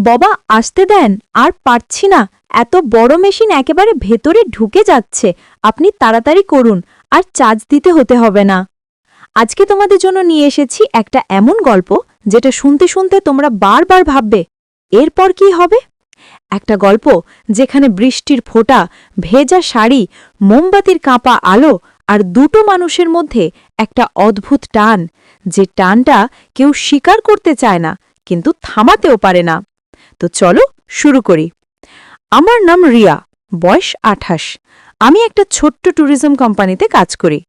বাবা, আসতে দেন। আর পারছি না। এত বড় মেশিন একেবারে ভেতরে ঢুকে যাচ্ছে। আপনি তাড়াতাড়ি করুন। আর চার্জ দিতে হতে হবে না। আজকে তোমাদের জন্য নিয়ে এসেছি একটা এমন গল্প, যেটা শুনতে শুনতে তোমরা বারবার ভাববে, এরপর কি হবে? একটা গল্প যেখানে বৃষ্টির ফোঁটা, ভেজা শাড়ি, মোমবাতির কাঁপা আলো আর দুটো মানুষের মধ্যে একটা অদ্ভুত টান, যে টানটা কেউ স্বীকার করতে চায় না, কিন্তু থামাতেও পারে না। তো চলো শুরু করি। আমার নাম রিয়া, বয়স আঠাশ। আমি একটা ছোট্ট ট্যুরিজম কোম্পানিতে কাজ করি।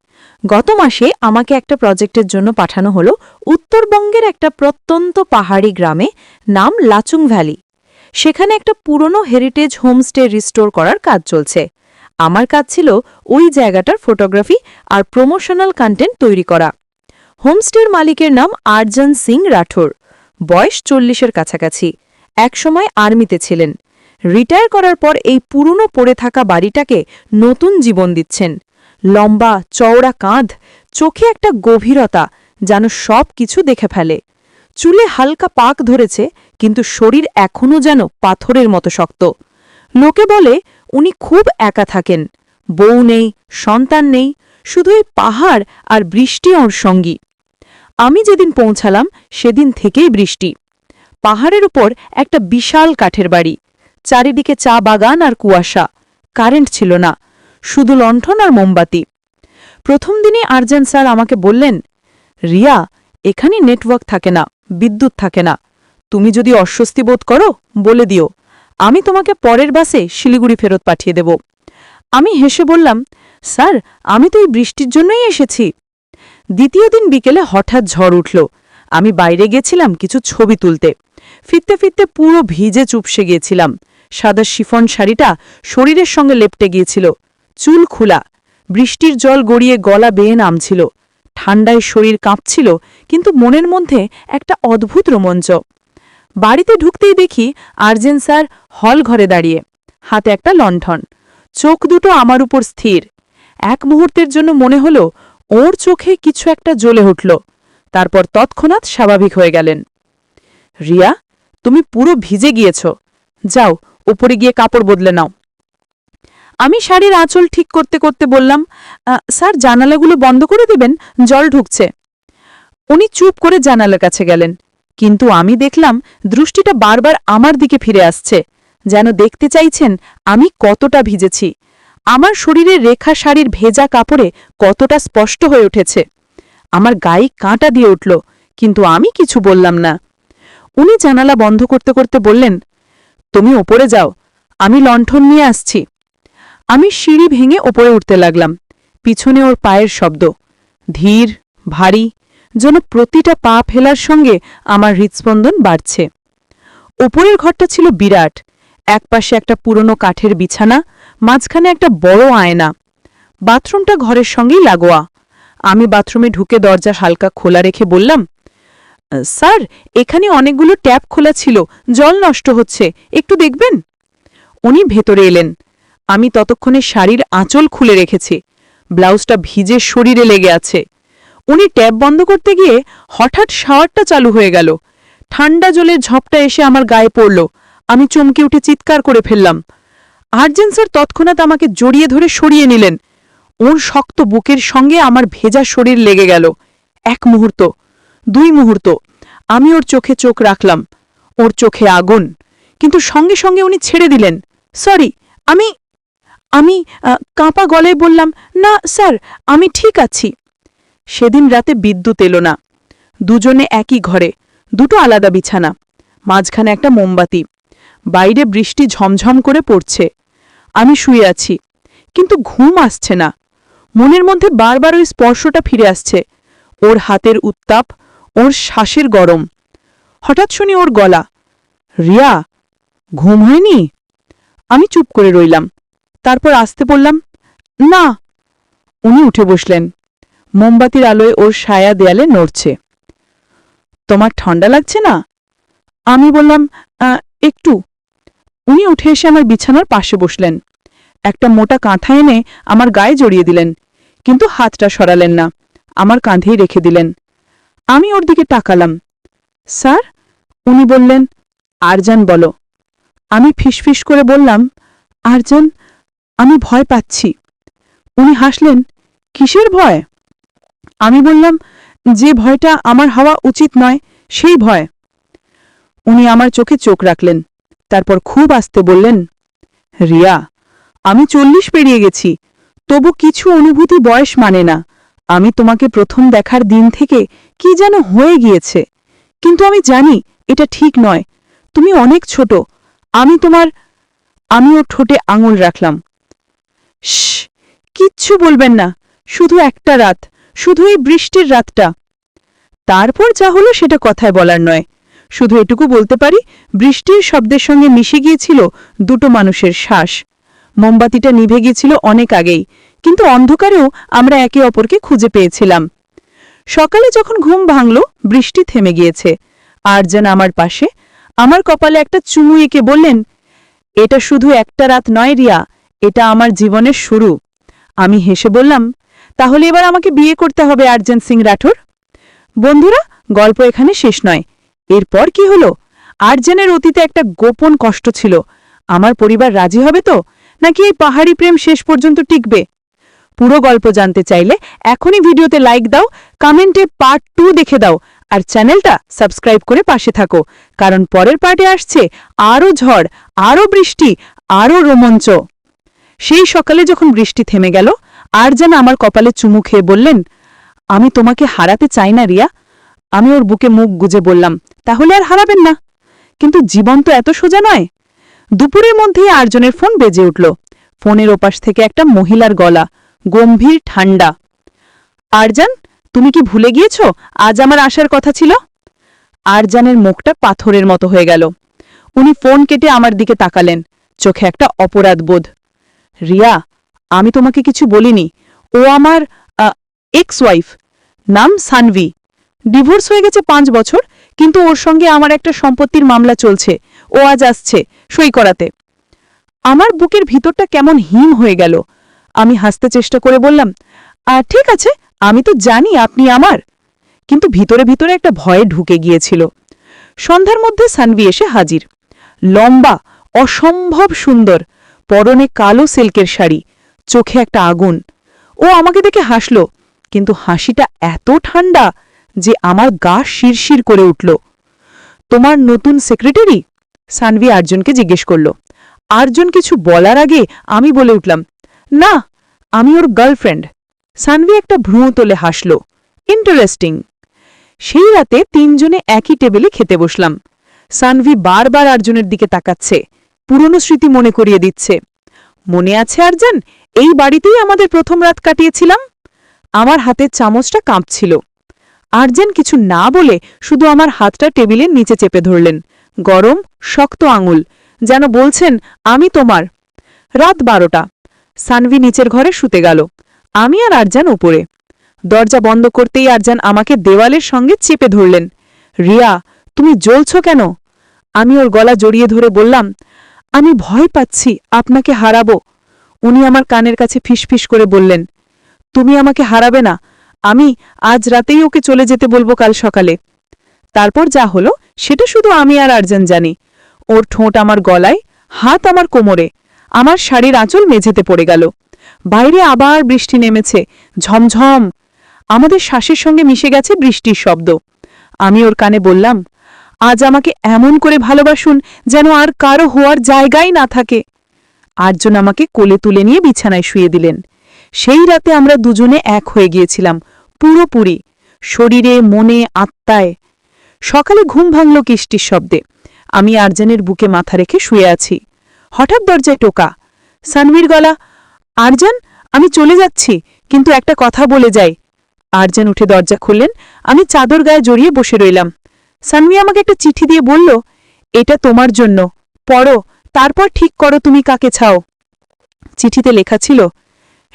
গত মাসে আমাকে একটা প্রজেক্টের জন্য পাঠানো হলো উত্তরবঙ্গের একটা প্রত্যন্ত পাহাড়ি গ্রামে নাম লাচুং ভ্যালি। সেখানে একটা পুরনো হেরিটেজ হোমস্টে রিস্টোর করার কাজ চলছে। আমার কাজ ছিল ওই জায়গাটার ফটোগ্রাফি আর প্রমোশনাল কন্টেন্ট তৈরি করা। হোমস্টের মালিকের নাম আরজান সিং রাঠোর। বয়স চল্লিশের কাছাকাছি। একসময় আর্মিতে ছিলেন। রিটায়ার করার পর এই পুরনো পড়ে থাকা বাড়িটাকে নতুন জীবন দিচ্ছেন। লম্বা, চওড়া কাঁধ, চোখে একটা গভীরতা যেন সব কিছু দেখে ফেলে। চুলে হালকা পাক ধরেছে, কিন্তু শরীর এখনও যেন পাথরের মতো শক্ত। লোকে বলে, উনি খুব একা থাকেন। বউ নেই, সন্তান নেই, শুধু এই পাহাড় আর বৃষ্টি ওর সঙ্গী। আমি যেদিন পৌঁছালাম, সেদিন থেকেই বৃষ্টি। পাহাড়ের উপর একটা বিশাল কাঠের বাড়ি। চারিদিকে চা বাগান আর কুয়াশা। কারেন্ট ছিল না। শুধু লণ্ঠন আর মোমবাতি। প্রথম দিনই আরজান স্যার আমাকে বললেন, রিয়া এখানে নেটওয়ার্ক থাকে না, বিদ্যুৎ থাকে না। তুমি যদি অস্বস্তি বোধ করো, বলে দিও। আমি তোমাকে পরের বাসে শিলিগুড়ি ফেরত পাঠিয়ে দেব। আমি হেসে বললাম, স্যার, আমি তো এই বৃষ্টির জন্যই এসেছি। দ্বিতীয় দিন বিকেলে হঠাৎ ঝড় উঠল। আমি বাইরে গেছিলাম কিছু ছবি তুলতে। ফিরতে ফিরতে পুরো ভিজে চুপসে গিয়েছিলাম। সাদা শিফন শাড়িটা শরীরের সঙ্গে লেপটে গিয়েছিল। চুল খোলা। বৃষ্টির জল গড়িয়ে গলা বেয়ে নামছিল। ঠান্ডায় শরীর কাঁপছিল, কিন্তু মনের মধ্যে একটা অদ্ভুত রোমঞ্চ। বাড়িতে ঢুকতেই দেখি আর্জেন স্যার হল ঘরে দাঁড়িয়ে। হাতে একটা লণ্ঠন। চোখ দুটো আমার উপর স্থির। এক মুহূর্তের জন্য মনে হলো ওর চোখে কিছু একটা জ্বলে উঠল। তারপর তৎক্ষণাৎ স্বাভাবিক হয়ে গেলেন। রিয়া তুমি পুরো ভিজে গিয়েছ। যাও ওপরে গিয়ে কাপড় বদলে নাও। আমি শাড়ির আঁচল ঠিক করতে করতে বললাম স্যার, জানালাগুলো বন্ধ করে দেবেন, জল ঢুকছে। উনি চুপ করে জানালার কাছে গেলেন। কিন্তু আমি দেখলাম, দৃষ্টিটা বারবার আমার দিকে ফিরে আসছে। যেন দেখতে চাইছেন, আমি কতটা ভিজেছি। আমার শরীরের রেখা শাড়ির ভেজা কাপড়ে কতটা স্পষ্ট হয়ে উঠেছে। আমার গায়ে কাঁটা দিয়ে উঠল, কিন্তু আমি কিছু বললাম না। উনি জানালা বন্ধ করতে করতে বললেন, তুমি ওপরে যাও, আমি লণ্ঠন নিয়ে আসছি। আমি সিঁড়ি ভেঙে ওপরে উঠতে লাগলাম, পিছনে ওর পায়ের শব্দ, ধীর, ভারী, যেন প্রতিটা পা ফেলার সঙ্গে আমার হৃৎস্পন্দন বাড়ছে। ওপরের ঘরটা ছিল বিরাট, একপাশে একটা পুরনো কাঠের বিছানা, মাঝখানে একটা বড় আয়না। বাথরুমটা ঘরের সঙ্গেই লাগোয়া। আমি বাথরুমে ঢুকে দরজা হালকা খোলা রেখে বললাম স্যার, এখানে অনেকগুলো ট্যাপ খোলা ছিল। জল নষ্ট হচ্ছে। একটু দেখবেন? উনি ভেতরে এলেন। আমি ততক্ষণে শাড়ির আঁচল খুলে রেখেছি। ব্লাউজটা ভিজে শরীরে লেগে আছে। উনি ট্যাপ বন্ধ করতে গিয়ে হঠাৎ শাওয়ারটা চালু হয়ে গেল। ঠান্ডা জলের ঝপটা এসে আমার গায়ে পড়ল। আমি চমকে উঠে চিৎকার করে ফেললাম। আর্জেন স্যার তৎক্ষণাৎ আমাকে জড়িয়ে ধরে সরিয়ে নিলেন। ওর শক্ত বুকের সঙ্গে আমার ভেজা শরীর লেগে গেল। এক মুহূর্ত। দুই মুহূর্ত। আমি ওর চোখে চোখ রাখলাম। ওর চোখে আগুন। কিন্তু সঙ্গে সঙ্গে উনি ছেড়ে দিলেন। সরি আমি আমি কাঁপা গলায় বললাম, না, স্যার, আমি ঠিক আছি। সেদিন রাতে বিদ্যুৎ এলো না। দুজনে একই ঘরে, দুটো আলাদা বিছানা, মাঝখানে একটা মোমবাতি। বাইরে বৃষ্টি ঝমঝম করে পড়ছে। আমি শুয়ে আছি, কিন্তু ঘুম আসছে না। মনের মধ্যে বারবার ওই স্পর্শটা ফিরে আসছে। ওর হাতের উত্তাপ ওর শ্বাসের গরম। হঠাৎ শুনি ওর গলা, রিয়া, ঘুম হয়নি? আমি চুপ করে রইলাম। তারপর আসতে বললাম, না। উনি উঠে বসলেন। মোমবাতির আলোয় ওর সায়া দেয়ালে নড়ছে। তোমার ঠান্ডা লাগছে না? আমি বললাম একটু। উনি উঠে এসে আমার বিছানার পাশে বসলেন। একটা মোটা কাঁথা এনে আমার গায়ে জড়িয়ে দিলেন, কিন্তু হাতটা সরালেন না। আমার কাঁধেই রেখে দিলেন। আমি ওর দিকে তাকালাম। স্যার, উনি বললেন, আরজান বলো। আমি ফিসফিস করে বললাম, আরজান, আমি ভয় পাচ্ছি। উনি হাসলেন, কিসের ভয়? আমি বললাম, যে ভয়টা আমার হওয়া উচিত নয়, সেই ভয়। উনি আমার চোখে চোখ রাখলেন, তারপর খুব আস্তে বললেন, রিয়া, আমি চল্লিশ পেরিয়ে গেছি, তবু কিছু অনুভূতি বয়স মানে না। আমি তোমাকে প্রথম দেখার দিন থেকে কি যেন হয়ে গিয়েছে। কিন্তু আমি জানি এটা ঠিক নয়। তুমি অনেক ছোট। আমি তোমার আমি ওর ঠোঁটে আঙুল রাখলাম। কিচ্ছু বলবেন না। শুধু একটা রাত। শুধু এই বৃষ্টির রাতটা। তারপর যা হলো সেটা কথায় বলার নয়। শুধু এটুকু বলতে পারি, বৃষ্টির শব্দের সঙ্গে মিশে গিয়েছিল দুটো মানুষের শ্বাস। মোমবাতিটা নিভে গিয়েছিল অনেক আগেই। কিন্তু অন্ধকারেও আমরা একে অপরকে খুঁজে পেয়েছিলাম। সকালে যখন ঘুম ভাঙল, বৃষ্টি থেমে গিয়েছে। আর যেন আমার পাশে, আমার কপালে একটা চুমু এঁকে বললেন, এটা শুধু একটা রাত নয় রিয়া, এটা আমার জীবনের শুরু। আমি হেসে বললাম, তাহলে এবার আমাকে বিয়ে করতে হবে আর্জেন সিং রাঠোর? বন্ধুরা, গল্প এখানে শেষ নয়। এরপর কি হলো? আর্জেনের অতীতে একটা গোপন কষ্ট ছিল। আমার পরিবার রাজি হবে তো? নাকি এই পাহাড়ি প্রেম শেষ পর্যন্ত টিকবে? পুরো গল্প জানতে চাইলে এখনই ভিডিওতে লাইক দাও কমেন্টে পার্ট টু দেখে দাও, আর চ্যানেলটা সাবস্ক্রাইব করে পাশে থাকো, কারণ পরের পার্টে আসছে আরও ঝড় আরও বৃষ্টি আরও রোমাঞ্চ। সেই সকালে যখন বৃষ্টি থেমে গেল, আর যেন আমার কপালে চুমু খেয়ে বললেন, আমি তোমাকে হারাতে চাই না, রিয়া। আমি ওর বুকে মুখ গুজে বললাম, তাহলে আর হারাবেন না। কিন্তু জীবন তো এত সোজা নয়। দুপুরের মধ্যেই আরজনের ফোন বেজে উঠল। ফোনের ওপাশ থেকে একটা মহিলার গলা গম্ভীর ঠান্ডা আরজান, তুমি কি ভুলে গিয়েছ? আজ আমার আসার কথা ছিল। আরজানের মুখটা পাথরের মতো হয়ে গেল। উনি ফোন কেটে আমার দিকে তাকালেন। চোখে একটা অপরাধ বোধ। রিয়া, আমি তোমাকে কিছু বলিনি। ও আমার এক্স ওয়াইফ নাম সানভি। ডিভোর্স হয়ে গেছে পাঁচ বছর, কিন্তু ওর সঙ্গে আমার একটা সম্পত্তির মামলা চলছে। ও আজ আসছে সই করাতে। আমার বুকের ভিতরটা কেমন হিম হয়ে গেল। আমি হাসতে চেষ্টা করে বললাম আর ঠিক আছে, আমি তো জানি আপনি আমার। কিন্তু ভিতরে ভিতরে একটা ভয়ে ঢুকে গিয়েছিল। সন্ধ্যার মধ্যে সানভি এসে হাজির। লম্বা, অসম্ভব সুন্দর, পরনে কালো সিল্কের শাড়ি, চোখে একটা আগুন। ও আমাকে দেখে হাসল, কিন্তু হাসিটা এত ঠান্ডা যে আমার গা শিরশির করে উঠল। তোমার নতুন সেক্রেটারি? সানভি আর্জুনকে জিজ্ঞেস করল। আর্জুন কিছু বলার আগে আমি বলে উঠলাম না, আমি ওর গার্লফ্রেন্ড সানভি একটা ভ্রু তোলে হাসল। ইন্টারেস্টিং সেই রাতে তিনজনে একই টেবিলে খেতে বসলাম। সানভি বারবার আর্জুনের দিকে তাকাচ্ছে। পুরনো স্মৃতি মনে করিয়ে দিচ্ছে। মনে আছে আর্জুন, এই বাড়িতেই আমাদের প্রথম রাত কাটিয়েছিলাম? আমার হাতের চামচটা কাঁপছিল। আর্জেন কিছু না বলে শুধু আমার হাতটা টেবিলের নিচে চেপে ধরলেন। গরম, শক্ত আঙুল, যেন বলছেন, আমি তোমার। রাত বারোটা। সানভি নিচের ঘরে শুতে গেল। আমি আর আরজান উপরে। দরজা বন্ধ করতেই আরজান আমাকে দেওয়ালের সঙ্গে চেপে ধরলেন। রিয়া, তুমি জ্বলছ কেন? আমি ওর গলা জড়িয়ে ধরে বললাম, আমি ভয় পাচ্ছি, আপনাকে হারাবো। উনি আমার কানের কাছে ফিসফিস করে বললেন, তুমি আমাকে হারাবে না, আমি আজ রাতেই ওকে চলে যেতে বলব কাল সকালে। তারপর যা হলো, সেটা শুধু আমি আর আরজান জানি। ওর ঠোঁট আমার গলায়, হাত আমার কোমরে। আমার শাড়ির আঁচল মেঝেতে পড়ে গেল। বাইরে আবার বৃষ্টি নেমেছে। ঝমঝম। আমাদের শ্বাসের সঙ্গে মিশে গেছে বৃষ্টির শব্দ। আমি ওর কানে বললাম, আজ আমাকে এমন করে ভালোবাসুন যেন আর কারও হওয়ার জায়গাই না থাকে। আটজন আমাকে কোলে তুলে নিয়ে বিছানায় শুয়ে দিলেন। সেই রাতে আমরা দুজনে এক হয়ে গিয়েছিলাম, পুরোপুরি, শরীরে, মনে, আত্মায়। সকালে ঘুম ভাঙল কিষ্টির শব্দে। আমি আরজানের বুকে মাথা রেখে শুয়ে আছি। হঠাৎ দরজায় টোকা। সানভির গলা, আরজান, আমি চলে যাচ্ছি, কিন্তু একটা কথা বলে যাই। আরজান উঠে দরজা খুললেন। আমি চাদর গায়ে জড়িয়ে বসে রইলাম। সানভি আমাকে একটা চিঠি দিয়ে বলল, এটা তোমার জন্য। পড়ো, তারপর ঠিক করো তুমি কাকে ছাও চিঠিতে লেখা ছিল,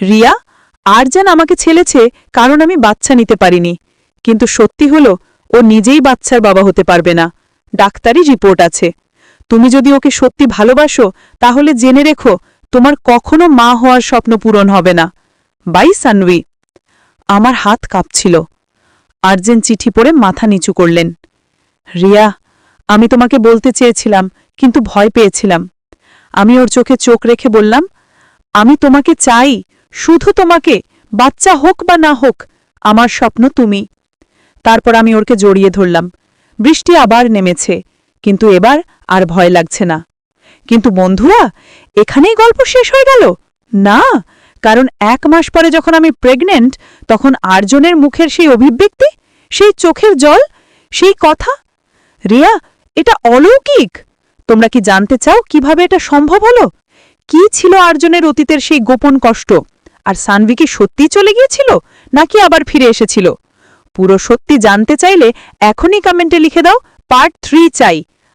রিয়া, আরজান আমাকে ছেলেছে, কারণ আমি বাচ্চা নিতে পারিনি। কিন্তু সত্যি হল, ও নিজেই বাচ্চার বাবা হতে পারবে না। ডাক্তারি রিপোর্ট আছে। তুমি যদি ওকে সত্যি ভালোবাসো, তাহলে জেনে রেখো, তোমার কখনো মা হওয়ার স্বপ্ন পূরণ হবে না। বাই, সানভি। আমার হাত কাঁপছিল। আর্জেন চিঠি পড়ে মাথা নিচু করলেন। রিয়া, আমি তোমাকে বলতে চেয়েছিলাম, কিন্তু ভয় পেয়েছিলাম। আমি ওর চোখে চোখ রেখে বললাম, আমি তোমাকে চাই, শুধু তোমাকে, বাচ্চা হোক বা না হোক, আমার স্বপ্ন তুমি। তারপর আমি ওরকে জড়িয়ে ধরলাম। বৃষ্টি আবার নেমেছে। কিন্তু এবার আর ভয় লাগছে না। কিন্তু বন্ধুরা, এখানেই গল্প শেষ হয়ে গেল? না, কারণ এক মাস পরে যখন আমি প্রেগনেন্ট তখন আর্জনের মুখের সেই অভিব্যক্তি, সেই চোখের জল, সেই কথা? রিয়া, এটা অলৌকিক! তোমরা কি জানতে চাও কীভাবে এটা সম্ভব হলো? কি ছিল আর্জনের অতীতের সেই গোপন কষ্ট? আর সানভি কি সত্যিই চলে গিয়েছিল, নাকি আবার ফিরে এসেছিল? পুরো সত্যি জানতে চাইলে এখনই কমেন্টে লিখে দাও পার্ট থ্রি চাই।